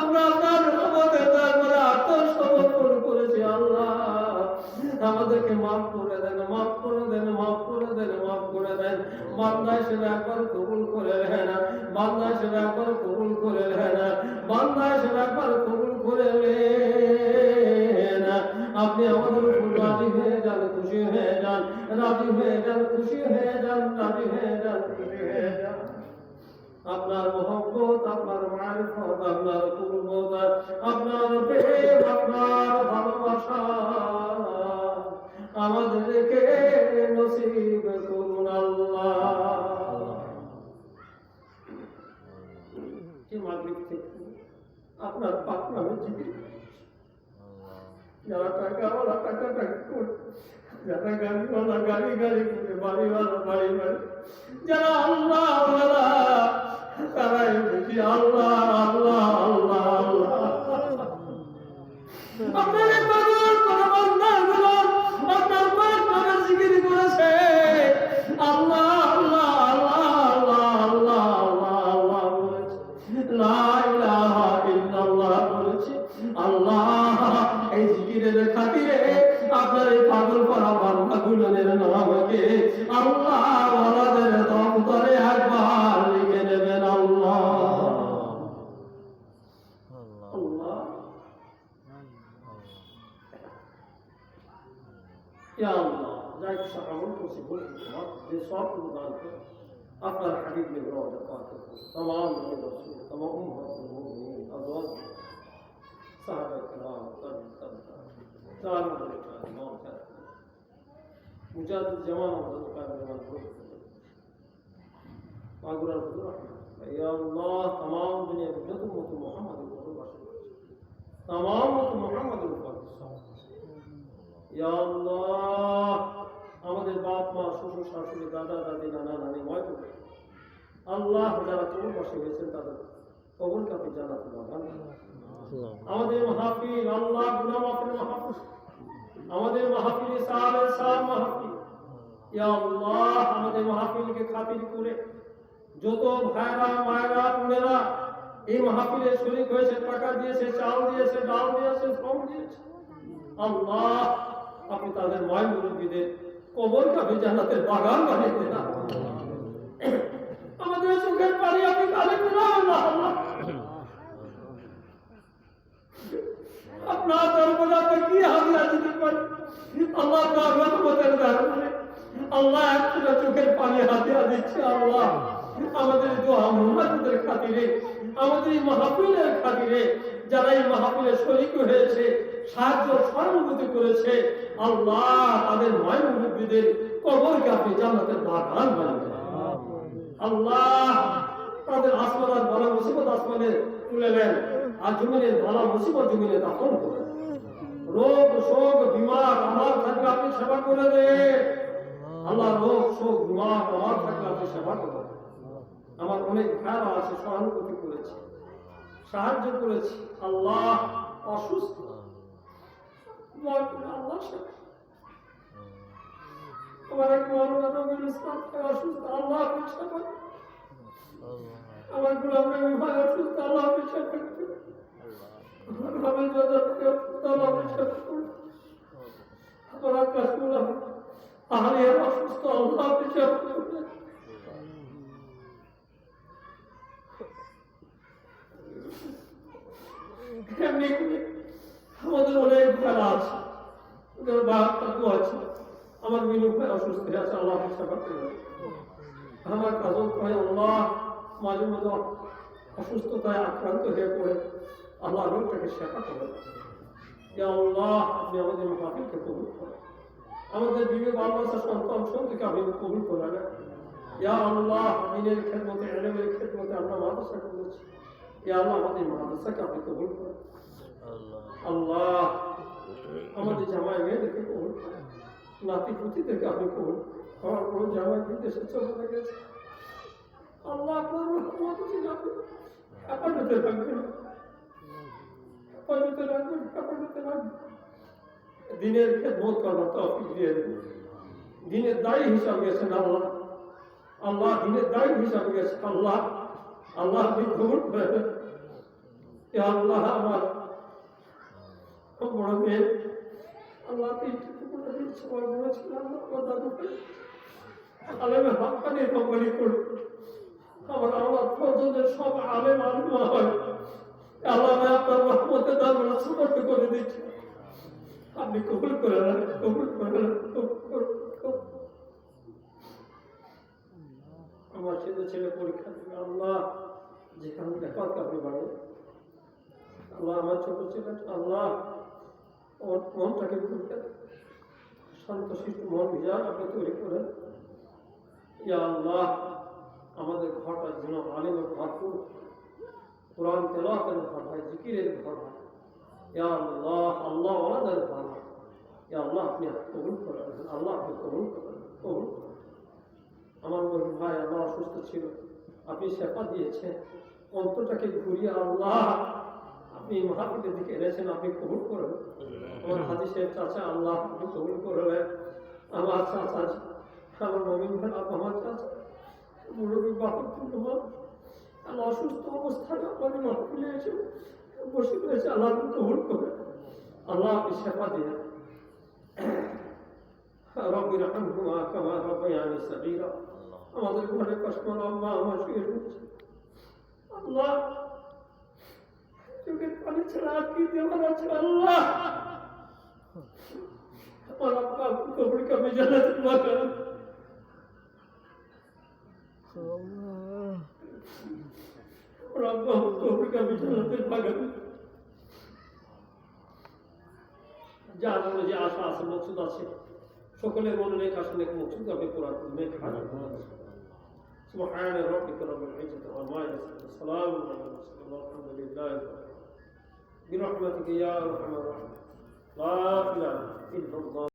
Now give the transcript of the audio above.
আমরা আপনার রহমতের দরবারে আত্মসমর্পণ করেছি, আল্লাহ। আমাদেরকে মাফ করে দেন, মাফ করে দেন, মাফ করে দেন, মাফ করে দেন। বান্দা হিসেবে একবার কবুল করে নেন, বান্দা হিসেবে একবার কবুল করে নেন, বান্দা হিসেবে একবার কবুল করে আপনি আমাদের উপর রাজি হয়ে যান, খুশি হয়ে যান, রাজি হয়ে যান, খুশি হয়ে যান, রাজি হয়ে যান, খুশি হয়ে যান। আপনার মোহব্বত, আপনার মারিফত, আপনার কুরবত আপনার প্রেম, আপনার ভালোবাসা। আমাদেরকে নসিব করুন আল্লাহ। যারা টাকা যারা গাড়ি গাড়ি করে, বাড়ি বাড়ি যারা أنفسكم وبصبر ذلك. أفضل حبيب من روض قاتل طبعا من الرسول طبعا أمهات المؤمنين أزواج. صحابة الكرام طبعا طبعا طبعا الإمام مجاهد الجمال ومدد قائم الإمام وأقول الحضور يا الله تمام دنيا بجد محمد تمام محمد الفاتح يا الله. আমাদের বাপ, মা, শ্বশুর, শাশুড়ি, দাদা, দাদি, নানা, নানি ময় করে। আল্লাহ যারা কবরবাসী হয়েছেন তাদের কবরকে আপনি জানাতে পারবেন আমাদের মাহফিল, আল্লাহ মাফের মাহফিল। আমাদের মাহফিল সাহাবে সাহাব মাহফিল। ইয়া আল্লাহ, আমাদের মাহফিলকে খাতির করে যত ভাইরা, মায়েরা, বোনেরা এই মাহফিলে শরীক হয়েছে, টাকা দিয়েছে, চাল দিয়েছে, ডাল দিয়েছে শ্রম দিয়েছে। আল্লাহ, আপনি তাদের মায় মুরব্বীদের কবরকে আপনি জান্নাতের বাগান বানিয়ে দেন আমাদের চোখের পানি আপনি কালে আল্লাহ আপনার দরবারে কি হাজিরা দিতে পারি? আল্লাহ আপনার রহমতের দরবারে আল্লাহ একটা চোখের পানি হাতিয়া দিচ্ছে, আল্লাহ। আমাদের দোয়া মুহাম্মদের খাতিরে, আমাদের এই মাহফিলের খাতিরে, যারা এই মাহফিলে শরিক হয়েছে সাহায্য সহানুভূতি করেছে, আল্লাহ তাদের ময় মুরব্বীদের কবরকে আপনি জান্নাতের বাগান বানিয়ে। আল্লাহ তাদের আসমানের ভালো মুসিবত আসমানে তুলে নেন আর জমিনের বলা মুসিবত জমিনে দাফন করেন। রোগ, শোক, বিমার আমার থাকলে আপনি সেবা করে দে আল্লাহ রোগ, শোক, বিমার আমার থাকলে আপনি সেবা করে আমার অনেক ভাইরা আছে, সহানুভূতি করেছে, সাহায্য করেছি। আল্লাহ অসুস্থ দোয়া আল্লাহ এক মৌলানা নবীর অসুস্থ, আল্লাহ সেবা করুন। আমার গোলাম অসুস্থ, আল্লাহ গ্রামের যত ভাই অসুস্থ, আল্লাহ আপনি সেবা করুন। আমার আকাশ অসুস্থ, আল্লাহ আপনি সেবা করুন। এমনি করে আমাদের অনেক খেলা আছে ওদের বাহাত্তর তো আছে আমার মিনু ভাই অসুস্থ আছে আল্লাহ করে আমার কাজল ভাই আল্লাহ, মাঝে মধ্যে অসুস্থতায় আক্রান্ত হয়ে পড়ে। আল্লাহ রোগটাকে সেবা করে। আল্লাহ, আপনি আমাদের মাহফিলকে কবুল আমাদের বিবে বাল বাচ্চা সন্তান সন্তানকে আপনি কবুল করে নেন ইয়া আল্লাহ, দিনের খেদমতে, এলেমের খেদমতে আমরা আমাদের মাদ্রাসাকে আপনি কবুল আল্লাহ, আমাদের জামাই মেয়েদেরকে কবুল করেন নাতি পুতিদেরকে কবুল। করেন। আমার কোনো জামাই বিদেশে চলে গেছে। আল্লাহ হেফাজতে রাখবেন। হেফাজতে রাখবেন হেফাজতে রাখবেন। দিনের খেদমত করার তৌফিক দিয়ে দেবেন দিনের দায়ী হিসাবে গেছেন আল্লাহ। আল্লাহ দিনের দায়ী হিসাবে গেছেন আল্লাহ। আল্লাহ আপনি কবুল করে আল্লাহ আমার বড় মেয়ে। আল্লাহ বলেছিল আমার দাদুকে আমার সব আলেম আলিমা হয় আল্লাহ আপনার করে দিচ্ছি আপনি কবুল করে নেন কবুল। আমার ছেলে ছেলে পরীক্ষা দেবে আল্লাহ যেখানে দেখার আপনি বাড়ে আল্লাহ আমার ছোট ছেলে আল্লাহ ওর মনটাকে খুলতে শান্ত মন ভিজা আপনি তৈরি করেন। ইয়া আল্লাহ, আমাদের ঘরটা যেন আলিমের ভরপুর। কোরআন তেলাতের ঘর হয়, জিকিরের ঘর হয়। আল্লাহ আল্লাহ ওনাদের ঘর হয়। ইয়া আল্লাহ, আপনি কবুল করেন আল্লাহ আপনি কবুল করেন আমার বলুন ভাই আমার অসুস্থ ছিল, আপনি সেপা দিয়েছেন। অন্তটাকে ঘুরিয়ে আল্লাহ, আপনি মহাপীঠের দিকে এনেছেন, আপনি কবুল করেন। আমার সাহেব চাচা, আল্লাহ আপনি কবুল করলেন আমার চাচা, আমার মমিন ভাই, আমার চাচা, মুরব্বী বাপের তোমার আল্লাহ অসুস্থ অবস্থায় আপনাদের মাহফিলে এসে বসে রয়েছে, আল্লাহ আপনি কবুল করেন আল্লাহ আপনি সেপা দিয়ে রব্বির রহমহুমা কামা রব্বায়ানি সাগীরা। আমাদের ঘরে কসমর আম্মা আমার শুয়ে রয়েছে। আল্লাহ, চোখের পানি ছাড়া আর কি দেওয়ার আছে আল্লাহ? কবর কামে জানাতে পারেন আমার আব্বা আমার কবর কামে জানাতে পারেন যা মনে যে আশা আছে মকসুদ আছে সকলের মনে নেই কাছে নেই মকসুদ আপনি পুরা নেই খারাপ سبحان ربك رب العزة عما يصفون السلام على المرسلين والحمد لله رب العالمين برحمتك يا ارحم الراحمين La ilahe illallah.